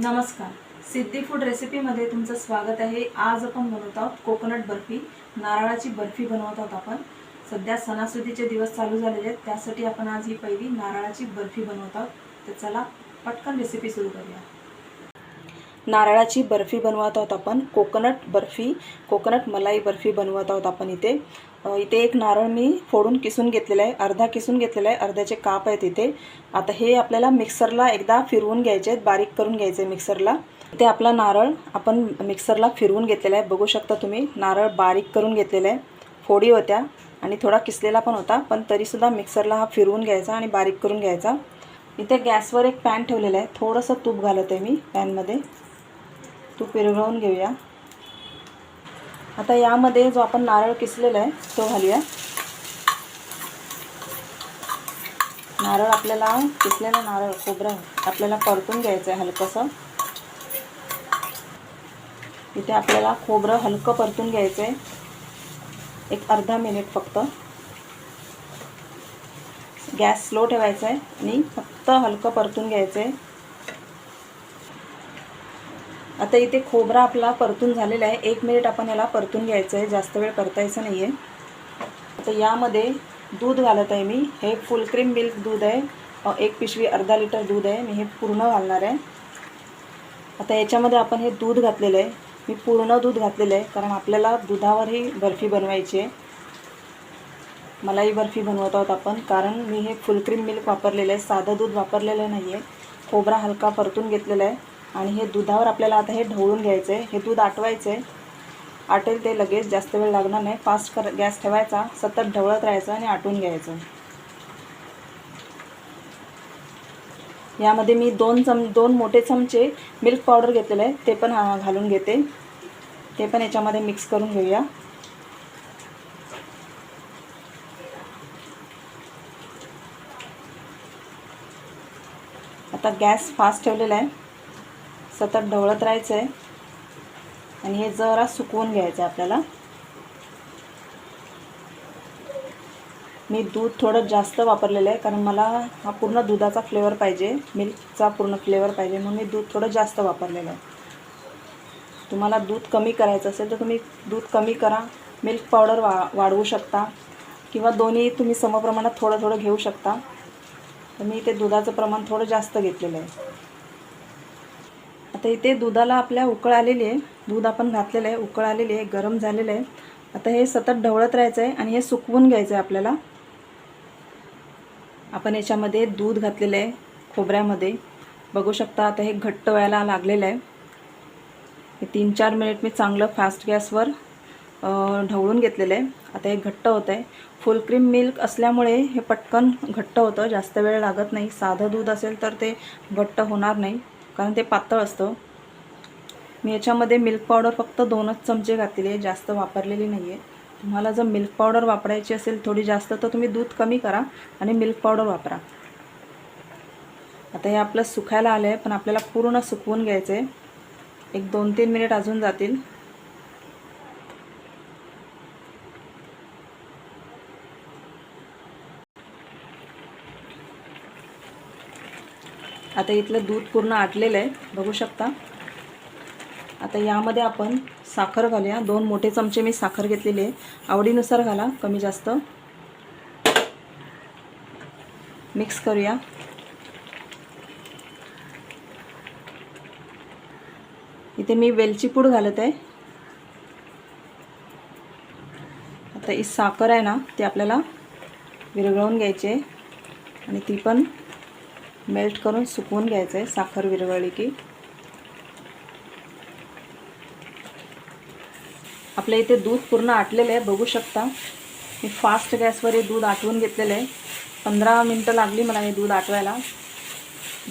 नमस्कार. सिद्धी फूड रेसिपीमध्ये तुमचं स्वागत आहे. आज आपण बनवत आहोत कोकोनट बर्फी. नारळाची बर्फी बनवत आहोत आपण. सध्या सणासुदीचे दिवस चालू झालेले आहेत. त्यासाठी आपण आज ही पहिली नारळाची बर्फी बनवत आहोत. तर चला पटकन रेसिपी सुरू करूया. नारळाची बर्फी बनवत आहोत आपण. कोकोनट बर्फी कोकोनट मलाई बर्फी बनवत आहोत आपण इथे. इथे एक नारळ मी फोडून किसून घेतलेला आहे. अर्धा किसून घेतलेला आहे. अर्ध्याचे काप आहेत इथे. आता हे आपल्याला मिक्सरला एकदा फिरवून घ्यायचे आहेत. बारीक करून घ्यायचे आहे मिक्सरला. इथे आपला नारळ आपण मिक्सरला फिरवून घेतलेला आहे. बघू शकता तुम्ही नारळ बारीक करून घेतलेला आहे. फोडी होत्या आणि थोडा किसलेला पण होता पण तरीसुद्धा मिक्सरला हा फिरवून घ्यायचा आणि बारीक करून घ्यायचा. इथे गॅसवर एक पॅन ठेवलेला आहे. थोडंसं तूप घालत आहे मी पॅनमध्ये. तूप विरघळवून घेऊया. आता यामध्ये जो आपण नारळ किसलेला आहे तो घालूया. नारळ आपल्याला किसलेला नारळ खोबरं आपल्याला परतून घ्यायचं आहे हलकंसं. इथे आपल्याला खोबरं हलकं परतून घ्यायचं आहे एक अर्धा मिनिट फक्त. गॅस स्लो ठेवायचा आहे आणि फक्त हलकं परतून घ्यायचं आहे आता इथे खोबरा आपला परतून झालेला आहे. एक मिनिट आपण याला परतून घ्यायचं आहे. जास्त वेळ परतायचं नाही आहे आता यामध्ये दूध घालत आहे मी. हे फुल क्रीम मिल्क दूध आहे. एक पिशवी अर्धा लिटर दूध आहे. मी हे पूर्ण घालणार आहे. आता याच्यामध्ये आपण हे दूध घातलेलं आहे. मी पूर्ण दूध घातलेलं आहे. कारण आपल्याला दुधावर ही बर्फी बनवायची आहे. मलाही बर्फी बनवत आहोत आपण. कारण मी हे फुल क्रीम मिल्क वापरलेलं आहे. साधं दूध वापरलेलं नाही आहे खोबरा हलका परतून घेतलेला आहे. आणि हे दुधावर आपल्याला आता हे ढवळून घ्यायचं आहे हे दूध आटवायचं आहे आटेल ते लगेच जास्त वेळ लागणार नाही. फास्ट कर गॅस ठेवायचा सतत ढवळत राहायचं आणि आटून घ्यायचं. यामध्ये मी दोन चम दोन मोठे चमचे मिल्क पावडर घेतलेलं आहे. ते पण घालून घेते. ते पण याच्यामध्ये मिक्स करून घेऊया. आता गॅस फास्ट ठेवलेला आहे. सतत ढवळत राहायचं आहे आणि हे जरा सुकवून घ्यायचं आहे आपल्याला. मी दूध थोडं जास्त वापरलेलं आहे कारण मला हा पूर्ण दुधाचा फ्लेवर पाहिजे मिल्कचा पूर्ण फ्लेवर पाहिजे म्हणून मी दूध थोडं जास्त वापरलेलं आहे. तुम्हाला दूध कमी करायचं असेल तर तुम्ही दूध कमी करा मिल्क पावडर वा वाढवू शकता किंवा दोन्ही तुम्ही समप्रमाणात थोडं थोडं घेऊ शकता. तर मी इथे दुधाचं प्रमाण थोडं जास्त घेतलेलं आहे. आता इथे दुधाला आपल्या उकळ आलेली आहे. दूध आपण घातलेलं आहे. उकळ आलेली आहे. गरम झालेलं आहे. आता हे सतत ढवळत राहायचं आहे आणि हे सुकवून घ्यायचं आहे आपल्याला. आपण याच्यामध्ये दूध घातलेलं आहे खोबऱ्यामध्ये. बघू शकता आता हे घट्ट व्हायला लागलेलं आहे. हे तीन चार मिनिट मी चांगलं फास्ट गॅसवर ढवळून घेतलेलं आहे. आता हे घट्ट होतं आहे. फुल क्रीम मिल्क असल्यामुळे हे पटकन घट्ट होतं. जास्त वेळ लागत नाही. साधं दूध असेल तर ते घट्ट होणार नाही. कारण ते पातळ असतं. मी याच्यामध्ये मिल्क पावडर फक्त दोनच चमचे घातलेले आहे जास्त वापरलेली नाही आहे तुम्हाला जर मिल्क पावडर वापरायची असेल थोडी जास्त तर तुम्ही दूध कमी करा आणि मिल्क पावडर वापरा. आता हे आपलं सुकायला आलं आहे पण आपल्याला पूर्ण सुकवून घ्यायचं आहे एक दोन तीन मिनिट अजून जातील. आता इथलं दूध पूर्ण आटलेलं आहे. बघू शकता. आता यामध्ये आपण साखर घालूया. दोन मोठे चमचे मी साखर घेतलेली आहे. आवडीनुसार घाला कमी जास्त. मिक्स करूया. इथे मी वेलची पूड घालत आहे. आता ही साखर आहे ना ती आपल्याला विरघळवून घ्यायची आहे. आणि ती पण मेल्ट करून सुकवून घ्यायचं आहे साखर विरघळली की. आपल्या इथे दूध पूर्ण आटलेलं आहे बघू शकता. मी फास्ट गॅसवर हे दूध आटवून घेतलेलं आहे. पंधरा मिनटं लागली मला हे दूध आटवायला.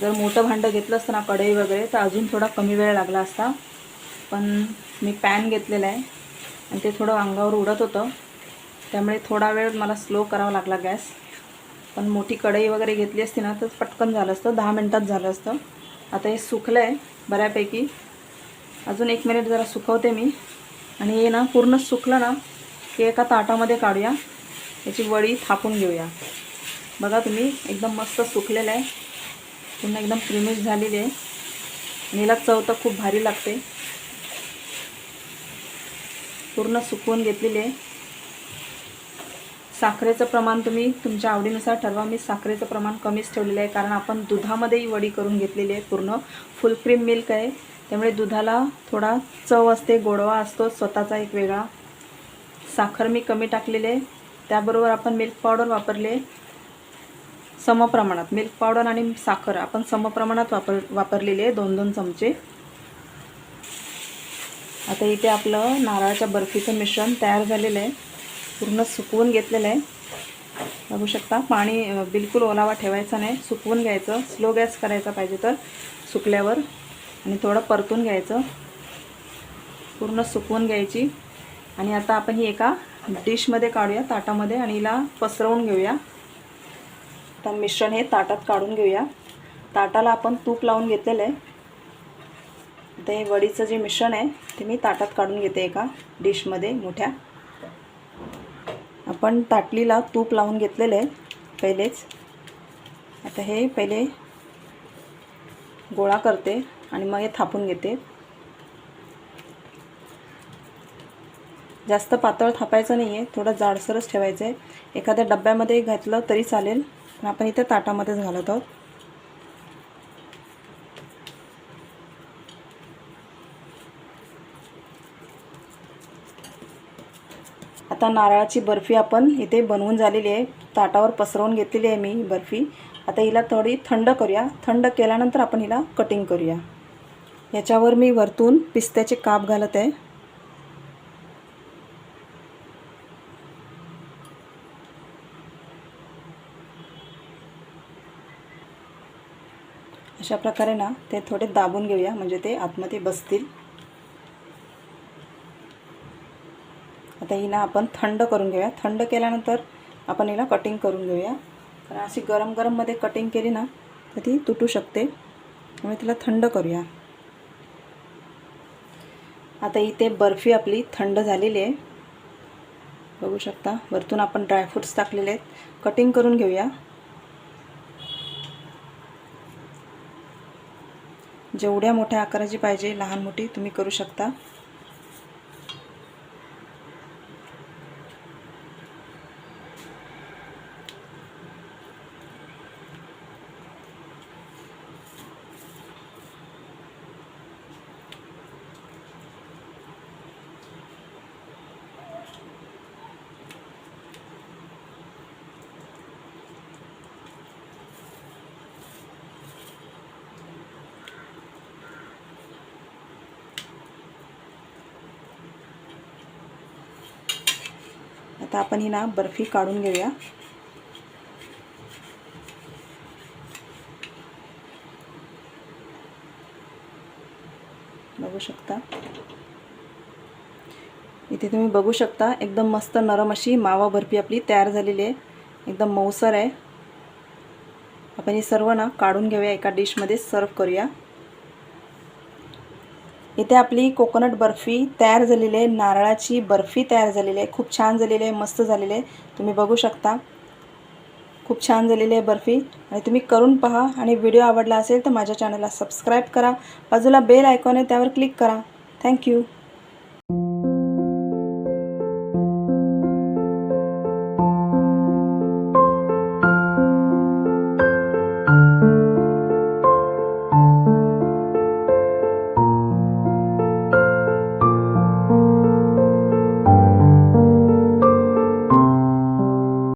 जर मोठं भांडं घेतलं असतं ना कढई वगैरे तर अजून थोडा कमी वेळ लागला असता. पण मी पॅन घेतलेला आहे आणि ते थोडं अंगावर उडत होतं. त्यामुळे थोडा वेळ मला स्लो करावा लागला गॅस. पण मोठी कढई वगैरे घेतली असती ना तर पटकन झालं असतं. दहा मिनटात झालं असतं. आता हे सुकलं आहे बऱ्यापैकी. अजून एक मिनिट जरा सुकवते मी. आणि हे ना पूर्ण सुकलं ना की एका ताटामध्ये काढूया. याची वडी थापून घेऊया. बघा तुम्ही एकदम मस्त सुकलेलं आहे. पूर्ण एकदम क्रिमिश झालेली आहे. आणि हिला चव तर खूप भारी लागते. पूर्ण सुकवून घेतलेली आहे. साखरेचं प्रमाण तुम्ही तुमच्या आवडीनुसार ठरवा. मी साखरेचं प्रमाण कमीच ठेवलेलं आहे कारण आपण दुधामध्येही वडी करून घेतलेली आहे पूर्ण. फुल क्रीम मिल्क आहे. त्यामुळे दुधाला थोडा चव असते गोडवा असतो स्वतःचा एक वेगळा. साखर मी कमी टाकलेली आहे. त्याबरोबर आपण मिल्क पावडर वापरले. समप्रमाणात मिल्क पावडर आणि साखर आपण समप्रमाणात वापर वापरलेली आहे दोन दोन चमचे. आता इथे आपलं नारळाच्या बर्फीचं मिश्रण तयार झालेलं आहे. पूर्ण सुकवून घेतलेलं आहे. बघू शकता पाणी बिलकुल ओलावा ठेवायचा नाही. सुकवून घ्यायचं. स्लो गॅस करायचा पाहिजे तर सुकल्यावर. आणि थोडं परतून घ्यायचं. पूर्ण सुकवून घ्यायची. आणि आता आपण ही एका डिशमध्ये काढूया ताटामध्ये. आणि हिला पसरवून घेऊया. आता मिश्रण हे ताटात काढून घेऊया. ताटाला आपण तूप लावून घेतलेलं आहे. आता हे वडीचं जे मिश्रण आहे ते मी ताटात काढून घेते एका डिशमध्ये मोठ्या. आपण ताटलीला तूप लावून घेतलेलं आहे पहिलेच. आता हे पहिले गोळा करते आणि मग हे थापून घेते. जास्त पातळ थापायचं नाही आहे थोडं जाडसरच ठेवायचं आहे एखाद्या डब्यामध्ये घातलं तरी चालेल आपण इथे ताटामध्येच घालत आहोत. आता नारळाची बर्फी आपण इथे बनवून झालेली आहे. ताटावर पसरवून घेतलेली आहे मी बर्फी. आता हिला थोडी थंड करूया. थंड केल्यानंतर आपण हिला कटिंग करूया. याच्यावर मी वरतून पिस्त्याचे काप घालत आहे. अशा प्रकारे ना ते थोडे दाबून घेऊया. म्हणजे ते आतमध्ये बसतील. आता हिला आपण थंड करून घेऊया. थंड केल्यानंतर आपण हिला कटिंग करून घेऊया. कारण अशी गरम गरममध्ये कटिंग केली ना तर ती तुटू शकते. त्यामुळे तिला थंड करूया. आता इथे बर्फी आपली थंड झालेली आहे. बघू शकता वरतून आपण ड्रायफ्रूट्स टाकलेले आहेत. कटिंग करून घेऊया. जेवढ्या मोठ्या आकाराची पाहिजे लहान मोठी तुम्ही करू शकता. आता आपण ही ना बर्फी काढून घेऊया. बघू शकता. इथे तुम्ही बघू शकता एकदम मस्त नरम अशी मावा बर्फी आपली तयार झालेली आहे. एकदम मऊसर आहे. आपण ही सर्व ना काढून घेऊया एका डिशमध्ये सर्व करूया. इथे आपली कोकोनट बर्फी तयार झालेली आहे. नारळाची बर्फी तयार झालेली आहे. खूप छान झालेली आहे. मस्त झालेली आहे. तुम्ही बघू शकता. खूप छान झालेली आहे बर्फी. आणि तुम्ही करून पहा. आणि व्हिडिओ आवडला असेल तर माझ्या चॅनलला सबस्क्राईब करा. बाजूला बेल आयकॉन आहे त्यावर क्लिक करा. थँक्यू.